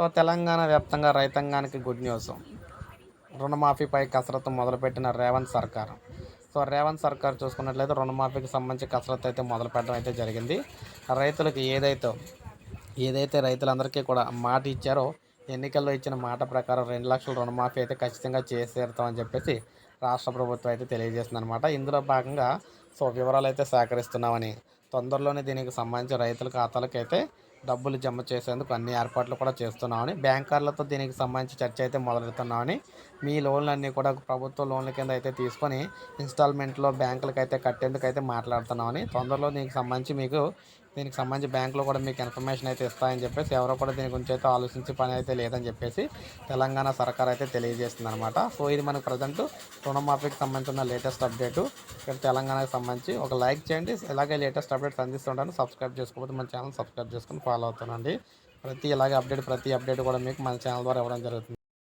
So Telangana వ్యాప్తంగా రైతాంగానికి good news రుణమాఫీపై కసరత్తు మొదలుపెట్టిన రేవంత్ సర్కార్. సో రేవంత్ సర్కార్ చూసుకున్నట్లయితే రుణమాఫీకి సంబంధించి కసరత్తు అయితే మొదలు పెట్టడం అయితే జరిగింది. రైతులకు ఏదైతే ఏదైతే రైతులందరికీ కూడా మాట ఇచ్చారో ఎన్నికల్లో ఇచ్చిన మాట ప్రకారం రెండు లక్షల రుణమాఫీ అయితే ఖచ్చితంగా చేసేరుతామని చెప్పేసి రాష్ట్ర ప్రభుత్వం అయితే తెలియజేస్తుంది అనమాట ఇందులో భాగంగా సో వివరాలు అయితే సేకరిస్తున్నామని తొందరలోనే దీనికి సంబంధించి రైతుల ఖాతాలకు అయితే డబ్బులు జమ చేసేందుకు అన్ని ఏర్పాట్లు కూడా చేస్తున్నామని బ్యాంకర్లతో దీనికి సంబంధించి చర్చ అయితే మొదలెడుతున్నామని మీ లోన్లన్నీ కూడా ప్రభుత్వ లోన్ల కింద అయితే తీసుకొని ఇన్స్టాల్మెంట్లో బ్యాంకులకు అయితే కట్టేందుకు అయితే మాట్లాడుతున్నామని తొందరలో దీనికి సంబంధించి మీకు దీనికి సంబంధించి బ్యాంకులో కూడా మీకు ఇన్ఫర్మేషన్ అయితే ఇస్తాయని చెప్పేసి ఎవరో కూడా దీని గురించి అయితే ఆలోచించే పని అయితే లేదని చెప్పేసి తెలంగాణ సర్కార్ అయితే తెలియజేస్తుంది అనమాట సో ఇది మనకు ప్రజెంట్ రుణమాఫీకి సంబంధించిన లేటెస్ట్ అప్డేటు. ఇక్కడ తెలంగాణకు సంబంధించి ఒక లైక్ చేయండి. ఇలాగే లేటెస్ట్ అప్డేట్స్ అందిస్తుంటాను. సబ్స్క్రైబ్ చేసుకోకపోతే మన ఛానల్ సబ్స్క్రైబ్ చేసుకుని ఫాలో అవుతానండి. ప్రతి ఇలాగే అప్డేట్ ప్రతి అప్డేట్ కూడా మీకు మన ఛానల్ ద్వారా ఇవ్వడం జరుగుతుంది.